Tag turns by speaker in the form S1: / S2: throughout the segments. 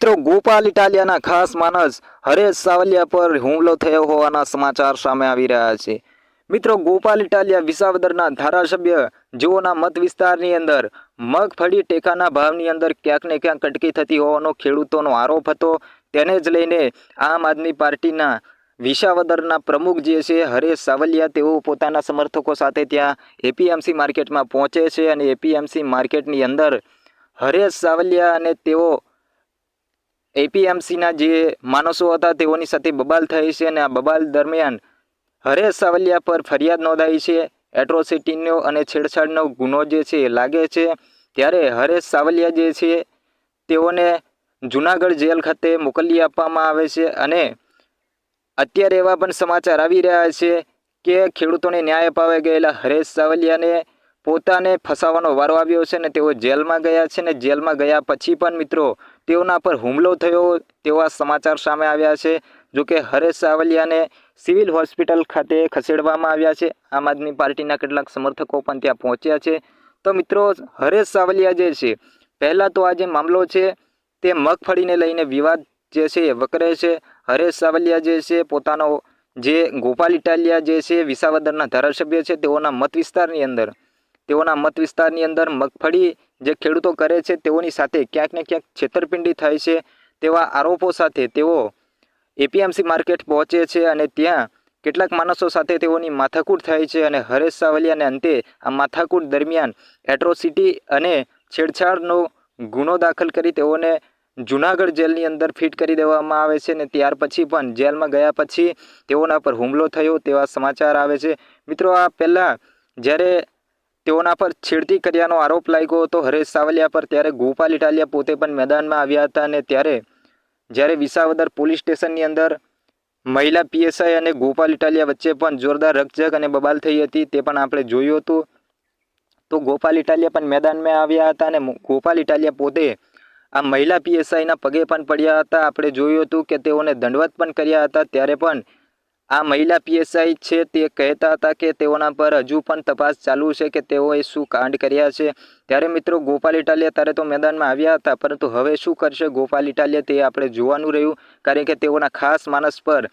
S1: મિત્રો, ગોપાલ ઇટાલિયાના ખાસ માનસ હરેશ સાવલિયા પર હુમલો થયો હોવાના સમાચાર સામે આવી રહ્યા છે. મિત્રો, ગોપાલ ઇટાલિયા વિસાવદરના ધારાસભ્ય, જેઓના મત વિસ્તારની અંદર મગફળી ટેકાના ભાવની અંદર ક્યાંક ને ક્યાંક કટકી થતી હોવાનો ખેડૂતોનો આરોપ હતો. તેને જ લઈને આમ આદમી પાર્ટીના વિસાવદરના પ્રમુખ જે છે, હરેશ સાવલિયા, તેઓ પોતાના સમર્થકો સાથે ત્યાં એપીએમસી માર્કેટમાં પહોંચે છે અને એપીએમસી માર્કેટની અંદર હરેશ સાવલિયા અને તેઓ એપીએમસીના જે માણસો હતા, તેઓની સાથે બબાલ થઈ છે અને આ બબાલ દરમિયાન હરેશ સાવલિયા પર ફરિયાદ નોંધાઈ છે. એટ્રોસિટીનો અને છેડછાડનો ગુનો જે છે લાગે છે. ત્યારે હરેશ સાવલિયા જે છે, તેઓને જુનાગઢ જેલ ખાતે મોકલી આપવામાં આવે છે અને અત્યારે એવા પણ સમાચાર આવી રહ્યા છે કે ખેડૂતોને ન્યાય અપાવે ગયેલા હરેશ સાવલિયાને પોતાને ફસાવાનો વારો આવ્યો છે ને તેઓ જેલમાં ગયા છે ને જેલમાં ગયા પછી પણ મિત્રો તેઓના પર હુમલો થયો તેવા સમાચાર સામે આવ્યા છે. જોકે હરેશ સાવલિયાને સિવિલ હોસ્પિટલ ખાતે ખસેડવામાં આવ્યા છે. આમ આદમી પાર્ટીના કેટલાક સમર્થકો પણ ત્યાં પહોંચ્યા છે. તો મિત્રો હરેશ સાવલિયા જે છે, પહેલાં તો આ જે મામલો છે તે મગફળીને લઈને વિવાદ જે છે એ વકરે છે. હરેશ સાવલિયા જે છે પોતાનો જે ગોપાલ ઇટાલિયા જે છે વિસાવદરના ધારાસભ્ય છે તેઓના મત વિસ્તારની અંદર તેઓના મત વિસ્તારની અંદર મગફળી જે ખેડૂતો કરે છે, તેઓની સાથે ક્યાંક ને ક્યાંક છેતરપિંડી થાય છે. તેવા આરોપો સાથે તેઓ એપીએમસી માર્કેટ પહોંચે છે અને ત્યાં કેટલાક માણસો સાથે તેઓની માથાકૂટ થાય છે અને હરેશ સાવલિયાને અંતે આ માથાકૂટ દરમિયાન એટ્રોસિટી અને છેડછાડનો ગુનો દાખલ કરી તેઓને જુનાગઢ જેલની અંદર ફિટ કરી દેવામાં આવે છે ને ત્યાર પછી પણ જેલમાં ગયા પછી તેઓના પર હુમલો થયો તેવા સમાચાર આવે છે. મિત્રો, આ પહેલાં જ્યારે તેઓના પર છેડતી કર્યાનો આરોપ લાગ્યો હતો. હરેશ સાવલિયા પર ત્યારે ગોપાલ ઇટાલિયા પોતે પણ મેદાનમાં આવ્યા હતા અને ત્યારે જ્યારે વિસાવદર પોલીસ સ્ટેશનની અંદર મહિલા પીએસઆઈ અને ગોપાલ ઇટાલિયા વચ્ચે પણ જોરદાર રકઝક અને બબાલ થઈ હતી તે પણ આપણે જોયું હતું. તો ગોપાલ ઇટાલિયા પણ મેદાનમાં આવ્યા હતા અને ગોપાલ ઇટાલિયા પોતે આ મહિલા પીએસઆઈના પગે પણ પડ્યા હતા. આપણે જોયું હતું કે તેઓને દંડવત પણ કર્યા હતા. ત્યારે પણ આ મહિલા પીએસઆઈ છે, તે કહેતા હતા કે તેઓના પર હજુ પણ તપાસ ચાલુ છે કે તેઓએ શું કાંડ કર્યા છે. ત્યારે મિત્રો ગોપાલ ઇટાલિયા ત્યારે તો મેદાનમાં આવ્યા હતા, પરંતુ હવે શું કરશે ગોપાલ ઇટાલિયા તે આપણે જોવાનું રહ્યું, કારણ કે તેઓના ખાસ માણસ પર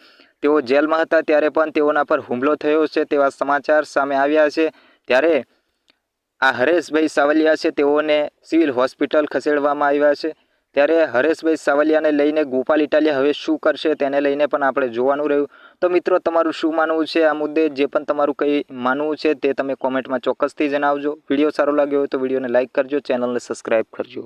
S1: તેઓ જેલમાં હતા ત્યારે પણ તેઓના પર હુમલો થયો છે તેવા સમાચાર સામે આવ્યા છે. ત્યારે આ હરેશભાઈ સાવલિયા છે, તેઓને સિવિલ હોસ્પિટલ ખસેડવામાં આવ્યા છે. ત્યારે હરેશભાઈ સાવલિયાને લઈને ગોપાલ ઇટાલિયા હવે શું કરશે તેને લઈને પણ આપણે જોવાનું રહ્યું. તો મિત્રો, તમારું શું માનવું છે? આ મુદ્દે જે પણ તમારું કંઈ માનવું છે તે તમે કોમેન્ટમાં ચોક્કસથી જણાવજો. વીડિયો સારો લાગ્યો હોય તો વિડીયોને લાઇક કરજો, ચેનલને સબસ્ક્રાઈબ કરજો.